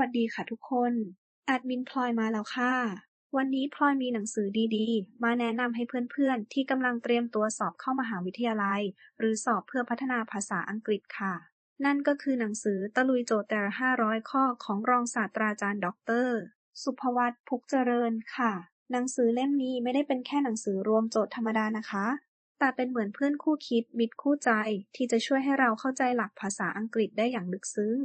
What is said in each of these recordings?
วัสดีค่ะทุกคน แอดมินพลอยมาแล้วค่ะ วันนี้พลอยมีหนังสือดีๆ มาแนะนำให้เพื่อนๆ ที่กำลังเตรียมตัวสอบเข้ามหาวิทยาลัย หรือสอบเพื่อพัฒนาภาษาอังกฤษค่ะ นั่นก็คือหนังสือตะลุยโจทย์แต่ละ500 ข้อของรองศาสตราจารย์ด็อกเตอร์ สุภวัตพุกเจริญค่ะ หนังสือเล่มนี้ไม่ได้เป็นแค่หนังสือรวมโจทย์ธรรมดานะคะแต่เป็นเหมือนเพื่อนคู่คิดมิตรคู่ใจที่จะช่วยให้เราเข้าใจหลักภาษาอังกฤษได้อย่างลึกซึ้ง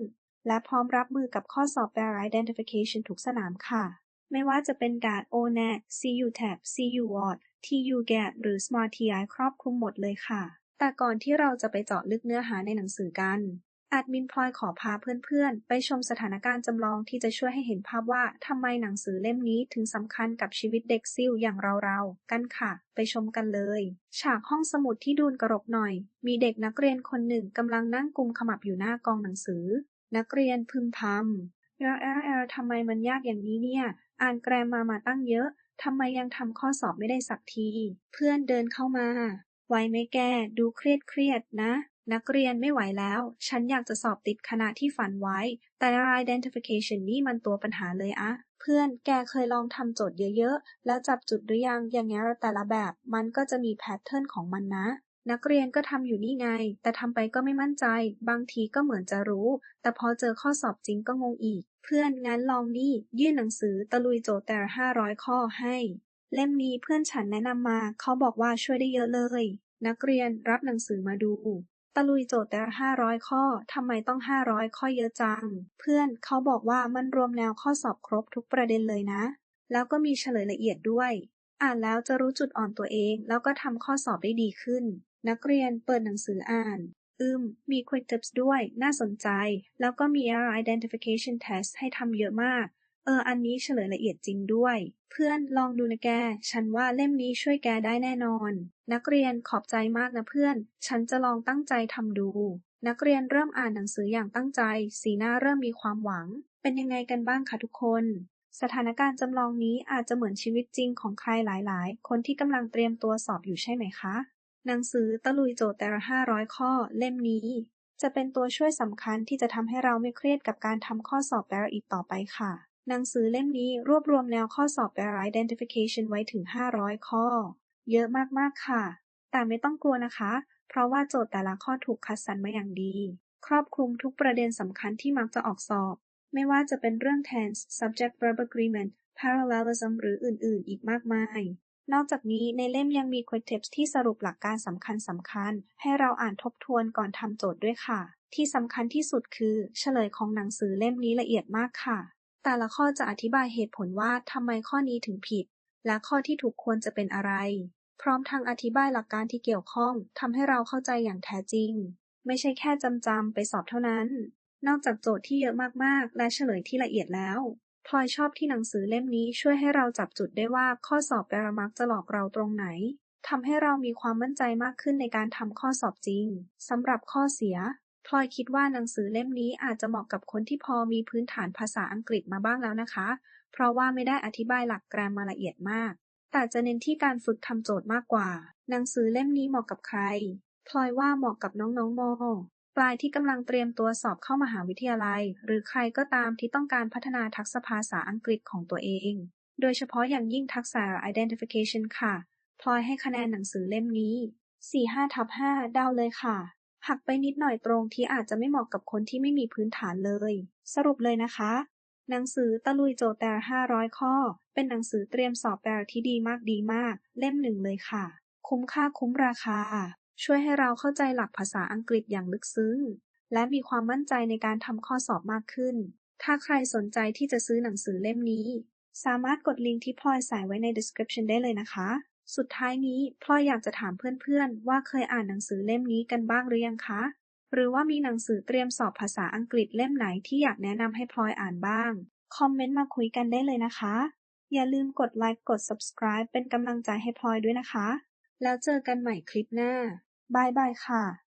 และพร้อมรับมือกับข้อสอบ Barrier Identification ทุกสนามค่ะ ไม่ว่าจะเป็นการ ONAT CUTAP CUWAT TUGAT หรือ Smart TI ครอบคลุมหมดเลยค่ะ แต่ก่อนที่เราจะไปเจาะลึกเนื้อหาในหนังสือกันแอดมินพลอยขอพาเพื่อนๆ ไปชมสถานการณ์จำลองที่จะช่วยให้เห็นภาพว่าทำไมหนังสือเล่มนี้ถึงสำคัญกับชีวิตเด็กซิ่วอย่างเราๆ กันค่ะ ไปชมกันเลย ฉากห้องสมุดที่ดูนกระรกหน่อย มีเด็กนักเรียนคนหนึ่งกำลังนั่งกุมขมับอยู่หน้ากองหนังสือ นักเรียนพึมพำเอลเอลเอลทำไมมันยากอย่างนี้เนี่ย อ่านแกรมมามาตั้งเยอะ ทำไมยังทำข้อสอบไม่ได้สักที เพื่อนเดินเข้ามา ไวไหมแกดูเครียดเครียดนะ นักเรียนไม่ไหวแล้ว ฉันอยากจะสอบติดคณะที่ฝันไว้ แต่ identification นี่มันตัวปัญหาเลยอะเพื่อนแกเคยลองทำโจทย์เยอะๆ แล้วจับจุดหรือยังอย่างเงี้ยแต่ละแบบ มันก็จะมีแพทเทิร์นของมันนะ นักเรียนก็ทำอยู่นี่ไง แต่ทำไปก็ไม่มั่นใจ บางทีก็เหมือนจะรู้ แต่พอเจอข้อสอบจริงก็งงอีก เพื่อนงั้นลองนี่ ยื่นหนังสือตะลุยโจทย์แต่ละ500ข้อให้ เล่มนี้เพื่อนฉันแนะนำมา เขาบอกว่าช่วยได้เยอะเลย นักเรียนรับหนังสือมาดูตะลุยโจทย์แต่ละ500ข้อ ทำไมต้อง500ข้อเยอะจัง เพื่อนเขาบอกว่ามันรวมแนวข้อสอบครบทุกประเด็นเลยนะ แล้วก็มีเฉลยละเอียดด้วย อ่านแล้วจะรู้จุดอ่อนตัวเอง แล้วก็ทำข้อสอบได้ดีขึ้น นักเรียนเปิดหนังสืออ่าน อืม มี quick tips ด้วย น่าสนใจ แล้วก็มี error identification test ให้ทำเยอะมาก เออ อันนี้เฉลยละเอียดจริงด้วย เพื่อนลองดูนะแก ฉันว่าเล่มนี้ช่วยแกได้แน่นอน นักเรียนขอบใจมากนะเพื่อน ฉันจะลองตั้งใจทำดู นักเรียนเริ่มอ่านหนังสืออย่างตั้งใจ สีหน้าเริ่มมีความหวัง เป็นยังไงกันบ้างคะทุกคนสถานการณ์จำลองนี้อาจจะเหมือนชีวิตจริงของใครหลาย ๆ คนที่กำลังเตรียมตัวสอบอยู่ใช่ไหมคะ หนังสือตะลุยโจทย์แต่ละ500ข้อ เล่มนี้ จะเป็นตัวช่วยสำคัญที่จะทำให้เราไม่เครียดกับการทำข้อสอบ Barrier อีกต่อไปค่ะ หนังสือเล่มนี้รวบรวมแนวข้อสอบ Barrier Identification ไว้ถึง 500 ข้อ เยอะมากๆค่ะ แต่ไม่ต้องกลัวนะคะ เพราะว่าโจทย์แต่ละข้อถูกคัดสรรมาอย่างดี ครอบคลุมทุกประเด็นสำคัญที่มักจะออกสอบ ไม่ว่าจะเป็นเรื่อง tense subject verb agreement parallelism หรืออื่น ๆ อีกมากมาย นอกจากนี้ในเล่มยังมี quick tips ที่สรุปหลักการสำคัญสำคัญ ให้เราอ่านทบทวนก่อนทำโจทย์ด้วยค่ะ ที่สำคัญที่สุดคือ เฉลยของหนังสือเล่มนี้ละเอียดมากค่ะ แต่ละข้อจะอธิบายเหตุผลว่าทำไมข้อนี้ถึงผิด และข้อที่ถูกควรจะเป็นอะไร พร้อมทั้งอธิบายหลักการที่เกี่ยวข้องทำให้เราเข้าใจอย่างแท้จริง ไม่ใช่แค่จำจำไปสอบเท่านั้น นอกจากโจทย์ที่เยอะมากๆ และเฉลยที่ละเอียดแล้ว พลอยชอบที่หนังสือเล่มนี้ช่วยให้เราจับจุดได้ว่าข้อสอบแปรมักจะหลอกเราตรงไหนทำให้เรามีความมั่นใจมากขึ้นในการทำข้อสอบจริงสำหรับข้อเสียพลอยคิดว่าหนังสือเล่มนี้อาจจะเหมาะกับคนที่พอมีพื้นฐานภาษาอังกฤษมาบ้างแล้วนะคะ เพราะว่าไม่ได้อธิบายหลักแกรมมาละเอียดมาก แต่จะเน้นที่การฝึกทำโจทย์มากกว่า หนังสือเล่มนี้เหมาะกับใคร พลอยว่าเหมาะกับน้องๆม ลายที่กำลังเตรียมตัวสอบเข้ามหาวิทยาลัย หรือใครก็ตามที่ต้องการพัฒนาทักษะภาษาอังกฤษของตัวเอง โดยเฉพาะอย่างยิ่งทักษะ identification ค่ะ พลอยให้คะแนนหนังสือเล่มนี้ 4-5ทับ5ดาวเลยค่ะ หักไปนิดหน่อยตรงที่อาจจะไม่เหมาะกับคนที่ไม่มีพื้นฐานเลย สรุปเลยนะคะ หนังสือตะลุยโจแต่500 ข้อ เป็นหนังสือเตรียมสอบแบบที่ดีมากดีมาก เล่มหนึ่งเลยค่ะ คุ้มค่าคุ้มราคา ช่วยให้เราเข้าใจหลักภาษาอังกฤษอย่างลึกซึ้ง และมีความมั่นใจในการทำข้อสอบมากขึ้น ถ้าใครสนใจที่จะซื้อหนังสือเล่มนี้ สามารถกดลิงก์ที่พลอยใส่ไว้ใน description ได้เลยนะคะ สุดท้ายนี้พลอยอยากจะถามเพื่อนๆ ว่าเคยอ่านหนังสือเล่มนี้กันบ้างหรือยังคะ หรือว่ามีหนังสือเตรียมสอบภาษาอังกฤษเล่มไหนที่อยากแนะนำให้พลอยอ่านบ้าง คอมเมนต์มาคุยกันได้เลยนะคะ อย่าลืมกดไลค์กด subscribe เป็นกำลังใจให้พลอยด้วยนะคะแล้วเจอกันใหม่คลิปหน้า บายบายค่ะ